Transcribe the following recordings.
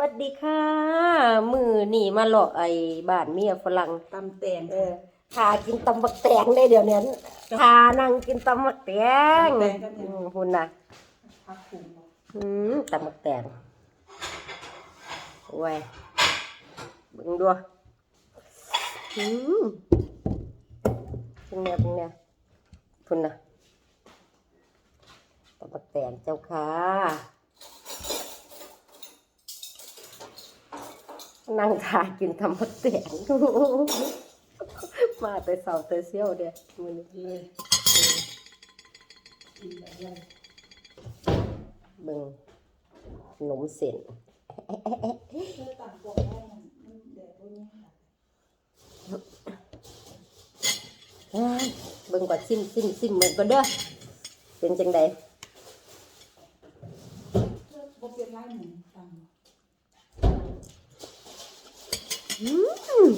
วัสดีค่ะ มือนี่มาหลอกไอ้บ้านเมียฝรั่งตำแตงเออพากินตำบักแตงได้เดี๋ยวนี้พานั่งกินตำบักแตงตำแตงก็เนี่ยอืมคุณน่ะพักคุมอืมตำบักแตงโอ้ยเบิ่งดูอืมเป็นแนวเป็นแนวคุณน่ะตำบักแตงเจ้าค่ะ นั่งทากินตำบักแตงมาแต่เสาแต่เสี้ยวเดียมือนี้เลยบิ่งขนมเส้นต่างกได้มันแดดพวกนี้เอ้ยเบิ่งก่อนซิมซิมซิมเหมือนกันเด้อเป็นจังใด บ่เป็นไรหนึ่งตำ อืม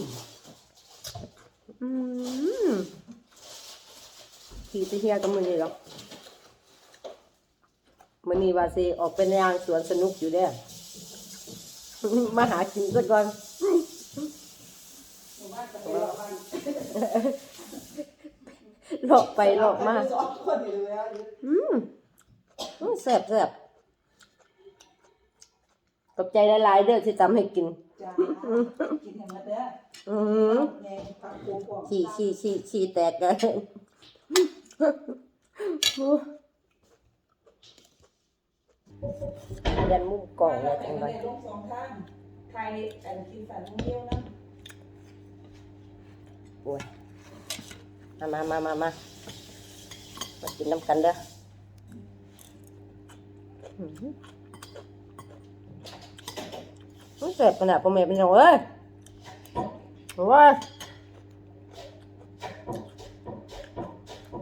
อืมขี่ไปเที่ยวกับมือนี่หรอกมือนี้ว่าสิออกเป็นยางสวนสนุกอยู่เด้อมาหากินซะก่อนหลอกไปหลอกมาอืมแซ่บแซ่บตกใจหลายๆเด้อที่ทำให้กิน จ้ากินให้หมดเด้ออืมแม่พักคุมก่อนขี้ขี้ขี้ขี้แตกกันยันมุมกล่องเลยจังเลเลยยลงสองข้างไทยอันกินสันเดียวนะโอ้ยมามามามามามากินน้ำกันเด้อ อื้อหือมันเสร็จขนาดพ่อแม่เป็นยังเอ้ยโอ้ย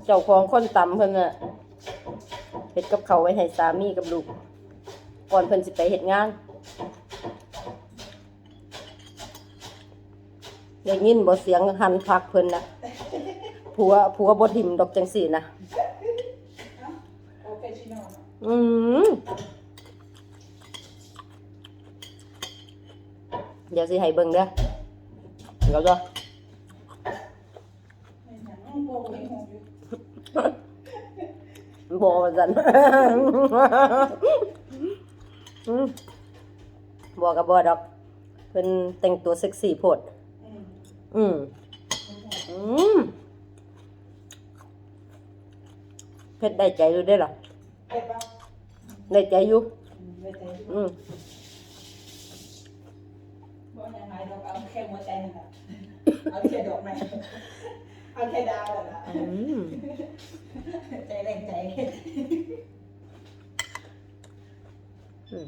เจ้าของคนต่ำเพิ่นน่ะเฮ็ดกับเขาวไว้ให้สามีกับลูก ก่อนเพิ่นสิไปเฮ็ดงานได้ยินบ่เสียงหันพักเพิ่นนะผัวผัวบ่ถิ่มดอกจังสี่นะโอเคชิโน่อืม เดี๋ยวสิให้เบิ่งเด้อเดี๋ยวจ้ะไม่หนังโบไม่หงอยู่บ่ว่าซั่นอืมบ่ก็บ่ดอกเพิ่นแต่งตัวเซ็กซี่โพด อืมอืมอืมเผ็ดได้ใจอยู่เด้อล่ะเก็บป่ะได้ใจอยู่ไม่ ใจอืมบ่ยังไงดอกเอาแค่หัวใจนั่นแหละเอาแค่ดอกไม้เอาแค่ดาวนั่นแหละอืมใจแรงใจอืม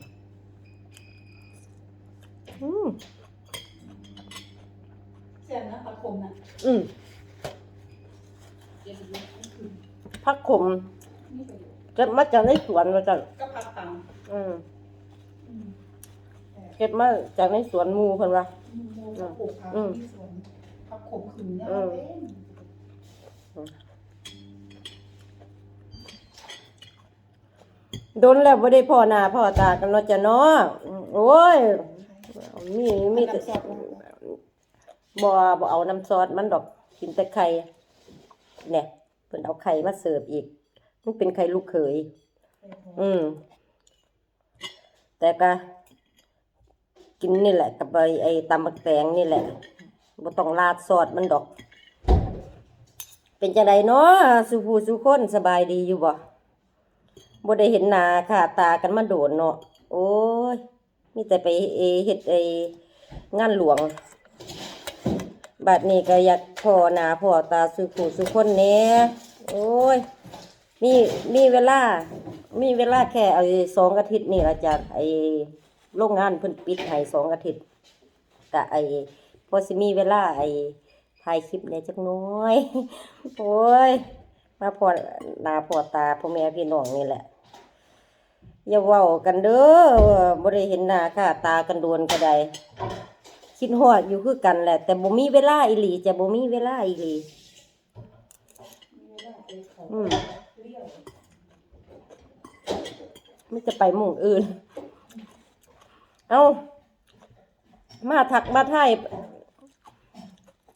อืมเสียนะปลาคมนะอืมเดี๋ยวดูคือผักขมนี่ประโยชน์เก็บมาจากในสวนว่าจังก็พักตังอืมอืมเก็บมาจากในสวนหมู่เพิ่นว่า โมกับปลูกผักอืมที่สวนผักขมขืนเนี่ยเป็นโดนแล้วบ่ได้พ่อหน้าพ่อตากันเนาะจ้ะเนาะโอ้ยมีมีแต่บ่บ่เอาน้ำซอสมันดอกกินแต่ไข่เนี่ยเพิ่นเอาไข่มาเสิร์ฟอีก มันเป็นไข่ลูกเขย อืมแต่ก็ กินนี่แหละ กับไอ้ไอ้ตำบักแตงนี่แหละบ่ต้องราดซอสมันดอก เป็นจังไดเนาะสุผู้สุคนสบายดีอยู่บ่บ่ได้เห็นหน้าค่าตากันมาโดนเนาะโอ้ยมีแต่ไปเอเฮ็ดไอ้งานหลวงบัดนี้ก็อยากพ่อหน้าพ่อตาสุผูสุคนแหน่โอ้ยมีมีเวลา มีเวลาแค่ไอ้สองอาทิตย์นี่อาจารย์ไอ้ โรงงานเพิ่นปิดให้สองอาทิตย์กะไอพอสิมีเวลาไอถ่ายคลิปเนี่ยจักน้อย โอ้ย มาพอหนาพอตาพ่อแม่พี่น้องนี่แหละ อย่าเว้ากันเด้อบ่ได้เห็นหน้าค่าตากันโดนก็ได้คิดฮอดอยู่คือกันแหละ แต่บ่มีเวลาอีหลีจะบ่มีเวลาอีหลีอืมมันจะไปหมู่อื่น เอามาทักมาไทาย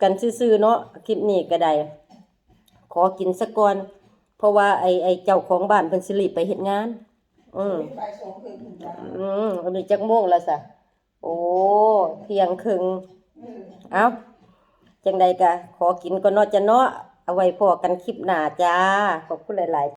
กันซื่อๆเนาะคลิปนี้ก็ได้ ขอกินสักก่อน เพราะว่าไอ้ไอ้เจ้าของบ้านเพิ่นสิรีบไปเฮ็ดงาน อืมอืมอันนี้จักโมงแล้วซะโอ้เที่ยงครึ่งเออเอาจังใดกะขอกินก็นอจะเนาะเอาไว้พอกันคลิปหน้าจ้าขอบคุณหลาย ๆ